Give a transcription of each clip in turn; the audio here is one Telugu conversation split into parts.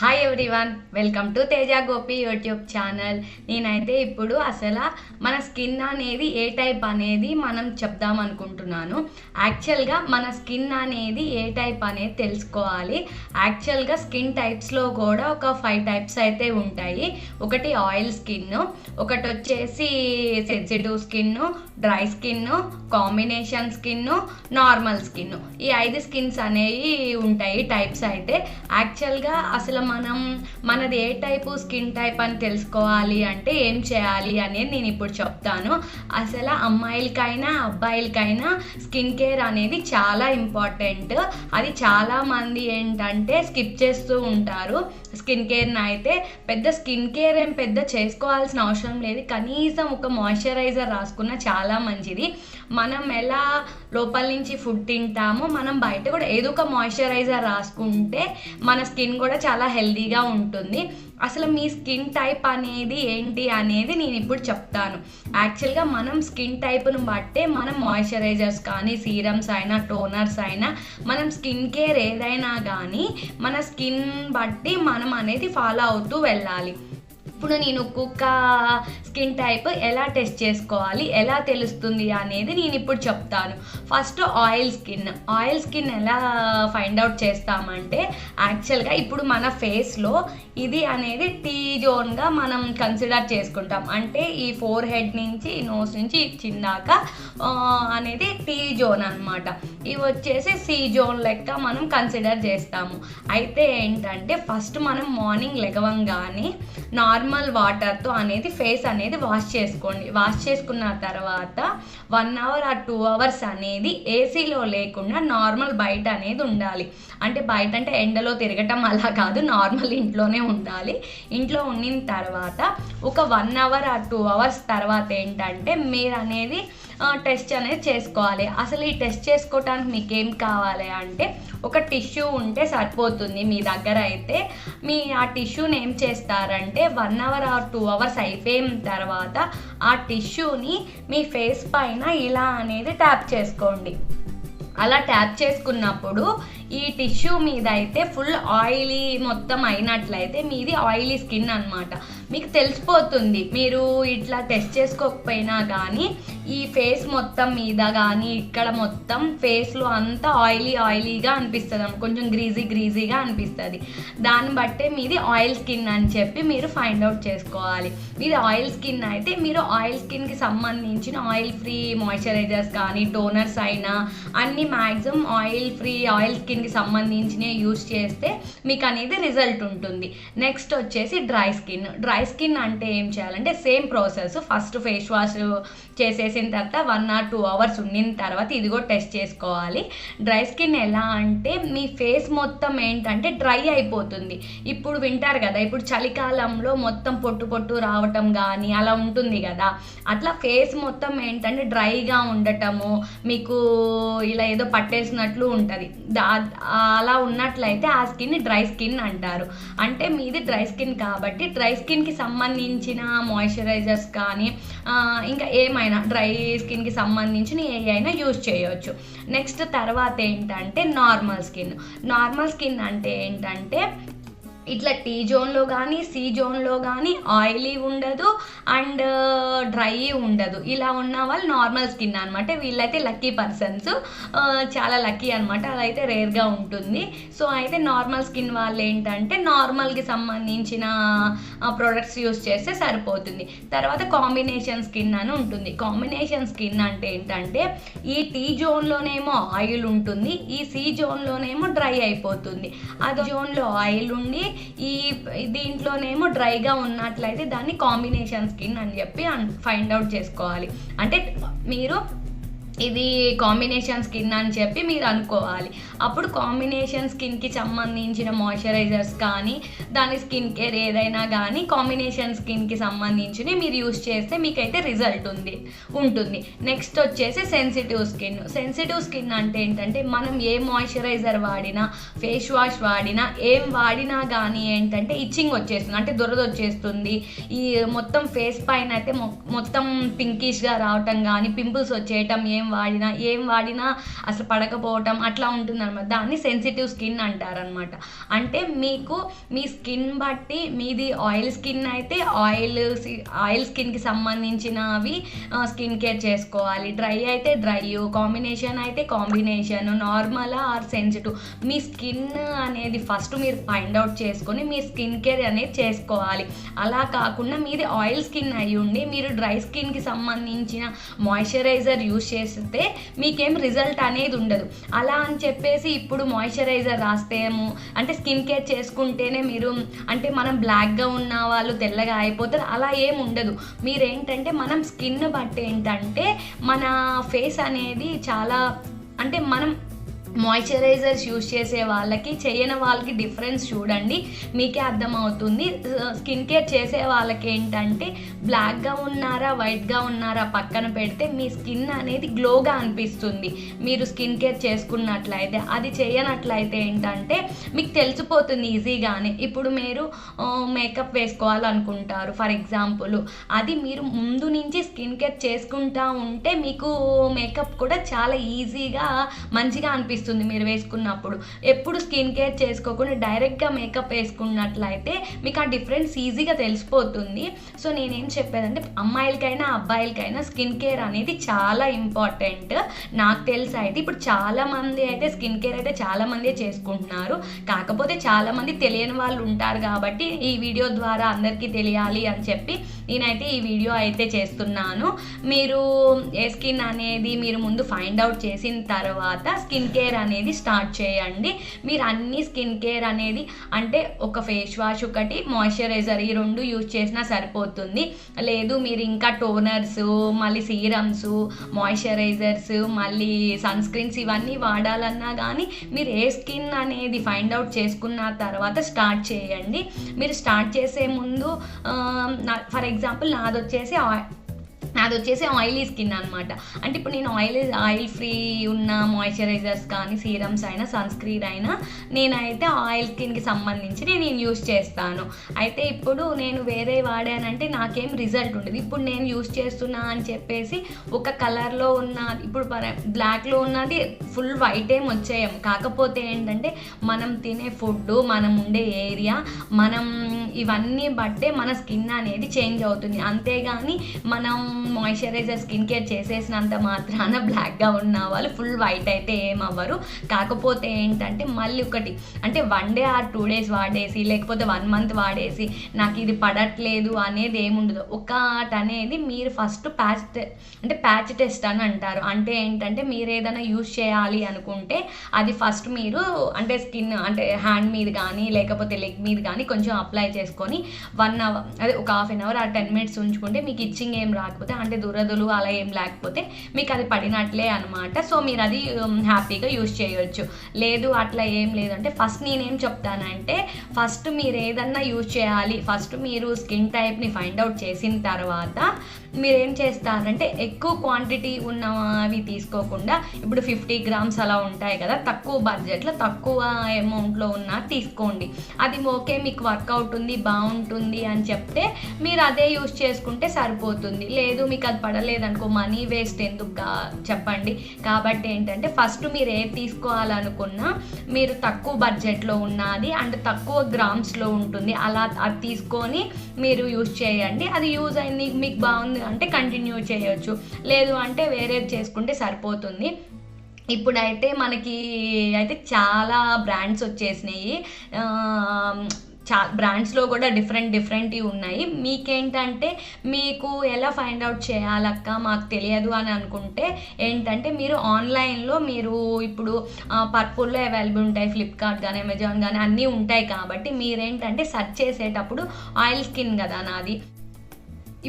Hi everyone welcome to Teja Gopi YouTube channel నేనైతే ఇప్పుడు అసలు మన స్కిన్ అనేది ఏ టైప్ అనేది మనం చెప్దాం అనుకుంటున్నాను. యాక్చువల్గా మన స్కిన్ అనేది ఏ టైప్ అనేది తెలుసుకోవాలి. యాక్చువల్గా స్కిన్ టైప్స్లో కూడా ఒక ఫైవ్ టైప్స్ అయితే ఉంటాయి. ఒకటి ఆయిల్ స్కిన్ ఒకటి వచ్చేసి sensitive skin dry skin combination skin normal skin ఈ ఐదు స్కిన్స్ అనేవి ఉంటాయి టైప్స్ అయితే. యాక్చువల్గా అసలు మనం మనది ఏ టైపు స్కిన్ టైప్ అని తెలుసుకోవాలి అంటే ఏం చేయాలి అనేది నేను ఇప్పుడు చెప్తాను. అసలు అమ్మాయిలకైనా అబ్బాయిలకైనా స్కిన్ కేర్ అనేది చాలా ఇంపార్టెంట్. అది చాలా మంది ఏంటంటే స్కిప్ చేస్తూ ఉంటారు. స్కిన్ కేర్ని అయితే పెద్ద స్కిన్ కేర్ ఏం పెద్ద చేసుకోవాల్సిన అవసరం లేదు. కనీసం ఒక మాయిశ్చరైజర్ రాసుకున్న చాలా మంచిది. మనం ఎలా లోపల నుంచి ఫుడ్ తింటామో మనం బయట కూడా ఏదో ఒక మాయిశ్చరైజర్ రాసుకుంటే మన స్కిన్ కూడా చాలా హెల్దీగా ఉంటుంది. అసలు మీ స్కిన్ టైప్ అనేది ఏంటి అనేది నేను ఇప్పుడు చెప్తాను. యాక్చువల్గా మనం స్కిన్ టైప్ను బట్టే మనం మాయిశ్చరైజర్స్ కానీ సీరమ్స్ అయినా టోనర్స్ అయినా మనం స్కిన్ కేర్ ఏదైనా కానీ మన స్కిన్ బట్టి మనం అనేది ఫాలో అవుతూ వెళ్ళాలి. ఇప్పుడు నేను ఒక్కొక్క స్కిన్ టైప్ ఎలా టెస్ట్ చేసుకోవాలి ఎలా తెలుస్తుంది అనేది నేను ఇప్పుడు చెప్తాను. First oil skin oil skin ఎలా ఫైండ్ అవుట్ చేస్తామంటే యాక్చువల్గా ఇప్పుడు మన ఫేస్లో ఇది అనేది టీ జోన్గా మనం కన్సిడర్ చేసుకుంటాం. అంటే ఈ ఫోర్ హెడ్ నుంచి ఈ నోస్ నుంచి చిన్నాక అనేది టీ జోన్ అనమాట ఇవి వచ్చేసి సి జోన్ లెక్క మనం కన్సిడర్ చేస్తాము. అయితే ఏంటంటే ఫస్ట్ మనం మార్నింగ్ లెగవంగానే నార్మల్ వాటర్తో అనేది ఫేస్ అనేది వాష్ చేసుకోండి. వాష్ చేసుకున్న తర్వాత వన్ అవర్ ఆ టూ అవర్స్ అనేది ఏసీలో లేకుండా నార్మల్ బయట అనేది ఉండాలి. అంటే బయట అంటే ఎండలో తిరగటం అలా కాదు. నార్మల్ ఇంట్లోనే ఉండాలి. ఇంట్లో ఉండిన తర్వాత ఒక వన్ అవర్ ఆ టూ అవర్స్ తర్వాత ఏంటంటే మీరు అనేది టెస్ట్ అనేది చేసుకోవాలి. అసలు ఈ టెస్ట్ చేసుకోవటానికి మీకు ఏం కావాలి అంటే ఒక టిష్యూ ఉంటే సరిపోతుంది మీ దగ్గర అయితే. మీ ఆ టిష్యూని ఏం చేస్తారంటే one hour or two hours అయిపోయిన తర్వాత ఆ టిష్యూని మీ ఫేస్ పైన ఇలా అనేది ట్యాప్ చేసుకోండి. అలా ట్యాప్ చేసుకున్నప్పుడు ఈ టిష్యూ మీద అయితే ఫుల్ ఆయిలీ మొత్తం అయినట్లయితే మీది ఆయిలీ స్కిన్ అనమాట మీకు తెలిసిపోతుంది మీరు ఇట్లా టెస్ట్ చేసుకోకపోయినా కానీ ఈ ఫేస్ మొత్తం మీద కానీ ఇక్కడ మొత్తం ఫేస్లో అంతా ఆయిలీ ఆయిలీగా అనిపిస్తుంది కొంచెం గ్రీజీ గ్రీజీగా అనిపిస్తుంది. దాన్ని బట్టే మీది ఆయిల్ స్కిన్ అని చెప్పి మీరు ఫైండ్ అవుట్ చేసుకోవాలి. మీది ఆయిల్ స్కిన్ అయితే మీరు ఆయిల్ స్కిన్కి సంబంధించిన ఆయిల్ ఫ్రీ మాయిశ్చరైజర్స్ కానీ టోనర్స్ అయినా అన్ని మ్యాక్సిమం ఆయిల్ ఫ్రీ ఆయిల్ స్కిన్కి సంబంధించినవి యూజ్ చేస్తే మీకు అనేది రిజల్ట్ ఉంటుంది. నెక్స్ట్ వచ్చేసి డ్రై స్కిన్. డ్రై స్కిన్ అంటే ఏం చేయాలంటే same process. First face wash చేసేసిన తర్వాత వన్ ఆర్ టూ అవర్స్ ఉండిన తర్వాత ఇది కూడా టెస్ట్ చేసుకోవాలి. డ్రై స్కిన్ ఎలా అంటే మీ ఫేస్ మొత్తం ఏంటంటే డ్రై అయిపోతుంది. ఇప్పుడు వింటారు కదా ఇప్పుడు చలికాలంలో మొత్తం పొట్టు పొట్టు రావడం రావటం కానీ అలా ఉంటుంది కదా. అట్లా ఫేస్ మొత్తం ఏంటంటే డ్రైగా ఉండటము మీకు ఇలా ఏదో పట్టేసినట్లు ఉంటుంది. అలా ఉన్నట్లయితే ఆ స్కిన్ డ్రై స్కిన్ అంటారు. అంటే మీది డ్రై స్కిన్ కాబట్టి డ్రై స్కిన్కి సంబంధించిన మాయిశ్చరైజర్స్ కానీ ఇంకా ఏమైనా డ్రై స్కిన్కి సంబంధించిన ఏ అయినా యూజ్ చేయవచ్చు నెక్స్ట్ తర్వాత ఏంటంటే నార్మల్ స్కిన్. నార్మల్ స్కిన్ అంటే ఏంటంటే ఇట్లా టీ జోన్లో కానీ సి జోన్లో కానీ ఆయిలీ ఉండదు అండ్ uh, డ్రై ఉండదు. ఇలా ఉన్న వాళ్ళు నార్మల్ స్కిన్ అనమాట వీళ్ళైతే లక్కీ పర్సన్స్. చాలా లక్కీ అనమాట అదైతే రేర్గా ఉంటుంది. సో అయితే నార్మల్ స్కిన్ వాళ్ళు ఏంటంటే నార్మల్కి సంబంధించిన ప్రొడక్ట్స్ యూస్ చేస్తే సరిపోతుంది. తర్వాత కాంబినేషన్ స్కిన్ అని ఉంటుంది. కాంబినేషన్ స్కిన్ అంటే ఏంటంటే ఈ టీ జోన్లోనేమో ఆయిల్ ఉంటుంది. ఈ సి జోన్లోనేమో డ్రై అయిపోతుంది. అది జోన్లో ఆయిల్ ఉండి ఈ దీంట్లోనేమో డ్రైగా ఉన్నట్లయితే దాన్ని కాంబినేషన్ స్కిన్ అని చెప్పి ఫైండ్ అవుట్ చేసుకోవాలి. అంటే మీరు ఇది కాంబినేషన్ స్కిన్ అని చెప్పి మీరు అనుకోవాలి. అప్పుడు కాంబినేషన్ స్కిన్కి సంబంధించిన మాయిశ్చరైజర్స్ కానీ దాని స్కిన్ కేర్ ఏదైనా కానీ కాంబినేషన్ స్కిన్కి సంబంధించినవి మీరు యూస్ చేస్తే మీకైతే రిజల్ట్ ఉంది ఉంటుంది. నెక్స్ట్ వచ్చేసి సెన్సిటివ్ స్కిన్ సెన్సిటివ్ స్కిన్ అంటే ఏంటంటే మనం ఏ మాయిశ్చరైజర్ వాడినా ఫేస్ వాష్ వాడినా ఏం వాడినా కానీ ఏంటంటే ఇచ్చింగ్ వచ్చేస్తుంది అంటే దురద వచ్చేస్తుంది. ఈ మొత్తం ఫేస్ పైన అయితే మొత్తం పింకిష్గా రావటం కానీ పింపుల్స్ వచ్చేయటం ఏం వాడినా ఏం వాడినా అసలు పడకపోవటం అట్లా ఉంటుంది అనమాట దాన్ని సెన్సిటివ్ స్కిన్ అంటారనమాట అంటే మీకు మీ స్కిన్ బట్టి మీది ఆయిల్ స్కిన్ అయితే ఆయిల్ ఆయిల్ స్కిన్కి సంబంధించినవి స్కిన్ కేర్ చేసుకోవాలి. డ్రై అయితే డ్రై కాంబినేషన్ అయితే కాంబినేషన్ నార్మల్ ఆర్ సెన్సిటివ్ మీ స్కిన్ అనేది ఫస్ట్ మీరు ఫైండ్ అవుట్ చేసుకొని మీ స్కిన్ కేర్ అనేది చేసుకోవాలి. అలా కాకుండా మీది ఆయిల్ స్కిన్ అయ్యి ఉండి మీరు డ్రై స్కిన్కి సంబంధించిన మాయిశ్చరైజర్ యూస్ చేస్తే మీకేం రిజల్ట్ అనేది ఉండదు. అలా అని చెప్పేసి ఇప్పుడు మాయిశ్చరైజర్ రాస్తేము అంటే స్కిన్ కేర్ చేసుకుంటేనే మీరు అంటే మనం బ్లాక్గా ఉన్న వాళ్ళు తెల్లగా అయిపోతారు అలా ఏం ఉండదు. మీరేంటంటే మనం స్కిన్ బట్టి ఏంటంటే మన ఫేస్ అనేది చాలా అంటే మనం మాయిశ్చరైజర్స్ యూజ్ చేసే వాళ్ళకి చేయని వాళ్ళకి డిఫరెన్స్ చూడండి. మీకే అర్థమవుతుంది. స్కిన్ కేర్ చేసే వాళ్ళకి ఏంటంటే బ్లాక్గా ఉన్నారా వైట్గా ఉన్నారా పక్కన పెడితే మీ స్కిన్ అనేది గ్లోగా అనిపిస్తుంది. మీరు స్కిన్ కేర్ చేసుకున్నట్లయితే అది చేయనట్లయితే ఏంటంటే మీకు తెలిసిపోతుంది ఈజీగానే. ఇప్పుడు మీరు మేకప్ వేసుకోవాలనుకుంటారు ఫర్ ఎగ్జాంపుల్ అది మీరు ముందు నుంచి స్కిన్ కేర్ చేసుకుంటా ఉంటే మీకు మేకప్ కూడా చాలా ఈజీగా మంచిగా అనిపిస్తుంది. అనిపిస్తుంది మీరు వేసుకున్నప్పుడు. ఎప్పుడు స్కిన్ కేర్ చేసుకోకుండా డైరెక్ట్గా మేకప్ వేసుకున్నట్లయితే మీకు ఆ డిఫరెన్స్ ఈజీగా తెలిసిపోతుంది. సో నేనేం చెప్పేదంటే అమ్మాయిలకైనా అబ్బాయిలకైనా స్కిన్ కేర్ అనేది చాలా ఇంపార్టెంట్. నాకు తెలిసి అయితే ఇప్పుడు చాలామంది అయితే స్కిన్ కేర్ అయితే చాలామంది చేసుకుంటున్నారు. కాకపోతే చాలామంది తెలియని వాళ్ళు ఉంటారు కాబట్టి ఈ వీడియో ద్వారా అందరికీ తెలియాలి అని చెప్పి నేనైతే ఈ వీడియో అయితే చేస్తున్నాను. మీరు ఏ స్కిన్ అనేది మీరు ముందు ఫైండ్ అవుట్ చేసిన తర్వాత స్కిన్ కేర్ అనేది స్టార్ట్ చేయండి. మీరు అన్ని స్కిన్ కేర్ అనేది అంటే ఒక ఫేస్ వాష్ ఒకటి మాయిశ్చరైజర్ ఈ రెండు యూజ్ చేసినా సరిపోతుంది. లేదు మీరు ఇంకా టోనర్స్ మళ్ళీ సీరమ్స్ మాయిశ్చరైజర్స్ మళ్ళీ సన్ స్క్రీన్స్ ఇవన్నీ వాడాలన్నా కానీ మీరు ఏ స్కిన్ అనేది ఫైండ్ అవుట్ చేసుకున్న తర్వాత స్టార్ట్ చేయండి. మీరు స్టార్ట్ చేసే ముందు ఫర్ ఎగ్జాంపుల్ నాది వచ్చేసి అది వచ్చేసి ఆయిలీ స్కిన్ అనమాట అంటే ఇప్పుడు నేను ఆయిల్ ఆయిల్ ఫ్రీ ఉన్న మాయిశ్చరైజర్స్ కానీ సీరమ్స్ అయినా సన్ స్క్రీన్ అయినా నేనైతే ఆయిల్ స్కిన్కి సంబంధించి నేను యూస్ చేస్తాను. అయితే ఇప్పుడు నేను వేరే వాడానంటే నాకేం రిజల్ట్ ఉండదు. ఇప్పుడు నేను యూస్ చేస్తున్నా అని చెప్పేసి ఒక కలర్లో ఉన్న ఇప్పుడు బ్లాక్లో ఉన్నది ఫుల్ వైట్ ఏం వచ్చేయం. కాకపోతే ఏంటంటే మనం తినే ఫుడ్ మనం ఉండే ఏరియా మనం ఇవన్నీ బట్టే మన స్కిన్ అనేది చేంజ్ అవుతుంది. అంతేగాని మనం మాయిశ్చరైజర్ స్కిన్ కేర్ చేసేసినంత మాత్రాన బ్లాక్గా ఉన్న వాళ్ళు ఫుల్ వైట్ అయితే ఏమవ్వరు. కాకపోతే ఏంటంటే మళ్ళీ ఒకటి అంటే one day or two days వాడేసి లేకపోతే వన్ మంత్ వాడేసి నాకు ఇది పడట్లేదు అనేది ఏముండదు. ఒకటి అనేది మీరు ఫస్ట్ ప్యాచ్ అంటే ప్యాచ్ టెస్ట్ అని అంటారు. అంటే ఏంటంటే మీరు ఏదైనా యూజ్ చేయాలి అనుకుంటే అది ఫస్ట్ మీరు అంటే స్కిన్ అంటే హ్యాండ్ మీద కానీ లేకపోతే లెగ్ మీద కానీ కొంచెం అప్లై చేసుకొని వన్ అవర్ అదే ఒక హాఫ్ అన్ అవర్ ఆ టెన్ మినిట్స్ ఉంచుకుంటే మీకు ఇచ్చింగ్ ఏం రాకపోతే అంటే దురదలు అలా ఏం లేకపోతే మీకు అది పడినట్లే అనమాట సో మీరు అది హ్యాపీగా యూజ్ చేయొచ్చు. లేదు అట్లా ఏం లేదంటే ఫస్ట్ నేనేం చెప్తానంటే ఫస్ట్ మీరు ఏదన్నా యూజ్ చేయాలి. ఫస్ట్ మీరు స్కిన్ టైప్ని ఫైండ్ అవుట్ చేసిన తర్వాత మీరేం చేస్తారంటే ఎక్కువ క్వాంటిటీ ఉన్నవి తీసుకోకుండా ఇప్పుడు ఫిఫ్టీ గ్రామ్స్ అలా ఉంటాయి కదా తక్కువ బడ్జెట్లో తక్కువ అమౌంట్లో ఉన్న తీసుకోండి. అది ఓకే మీకు వర్కౌట్ ఉంది బాగుంటుంది అని చెప్తే మీరు అదే యూస్ చేసుకుంటే సరిపోతుంది. లేదు లేదు మీకు అది పడలేదు అనుకో మనీ వేస్ట్ ఎందుకు చెప్పండి. కాబట్టి ఏంటంటే ఫస్ట్ మీరు ఏది తీసుకోవాలనుకున్నా మీరు తక్కువ బడ్జెట్లో ఉన్నది అండ్ తక్కువ గ్రామ్స్లో ఉంటుంది. అలా అది తీసుకొని మీరు యూజ్ చేయండి. అది యూజ్ అయింది మీకు బాగుంది అంటే కంటిన్యూ చేయొచ్చు. లేదు అంటే వేరేది చేసుకుంటే సరిపోతుంది. ఇప్పుడైతే మనకి అయితే చాలా బ్రాండ్స్ వచ్చేసినాయి. చా బ్రాండ్స్లో కూడా డిఫరెంట్ డిఫరెంట్ ఉన్నాయి. మీకేంటంటే మీకు ఎలా ఫైండ్ అవుట్ చేయాలక్క? మాకు తెలియదు అని అనుకుంటే ఏంటంటే మీరు ఆన్లైన్లో మీరు ఇప్పుడు పర్పుల్లో అవైలబుల్ ఉంటాయి ఫ్లిప్కార్ట్ కానీ అమెజాన్ కానీ అన్నీ ఉంటాయి కాబట్టి మీరేంటంటే సెర్చ్ చేసేటప్పుడు ఆయిల్ స్కిన్ కదా నాది.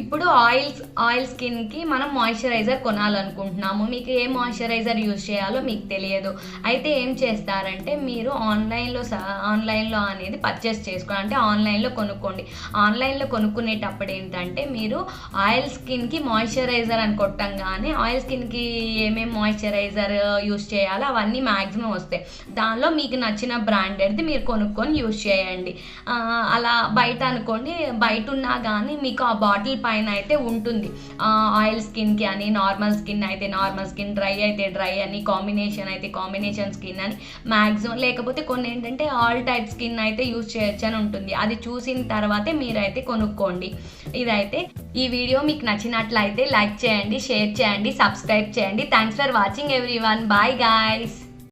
ఇప్పుడు ఆయిల్ ఆయిల్ స్కిన్కి మనం మాయిశ్చరైజర్ కొనాలనుకుంటున్నాము. మీకు ఏ మాయిశ్చరైజర్ యూజ్ చేయాలో మీకు తెలియదు. అయితే ఏం చేస్తారంటే మీరు ఆన్లైన్లో ఆన్లైన్లో అనేది పర్చేస్ చేసుకోండి అంటే ఆన్లైన్లో కొనుక్కోండి. ఆన్లైన్లో కొనుక్కునేటప్పుడు ఏంటంటే మీరు ఆయిల్ స్కిన్కి మాయిశ్చరైజర్ అని కొట్టంగానే ఆయిల్ స్కిన్కి ఏమేమి మాయిశ్చరైజర్ యూజ్ చేయాలో అవన్నీ మ్యాక్సిమం వస్తాయి. దానిలో మీకు నచ్చిన బ్రాండెడ్ది మీరు కొనుక్కొని యూజ్ చేయండి. అలా బయట అనుకోండి బయట ఉన్నా కానీ మీకు ఆ బాటిల్ పైన అయితే ఉంటుంది. ఆయిల్ స్కిన్కి అని నార్మల్ స్కిన్ అయితే నార్మల్ స్కిన్ డ్రై అయితే డ్రై అని కాంబినేషన్ అయితే కాంబినేషన్ స్కిన్ అని మ్యాక్సిమం లేకపోతే కొన్ని ఏంటంటే ఆల్ టైప్ స్కిన్ అయితే యూస్ చేయొచ్చు అని ఉంటుంది. అది చూసిన తర్వాతే మీరైతే కొనుక్కోండి. ఇదైతే ఈ వీడియో మీకు నచ్చినట్లయితే లైక్ చేయండి షేర్ చేయండి సబ్స్క్రైబ్ చేయండి. Thanks for watching everyone bye guys.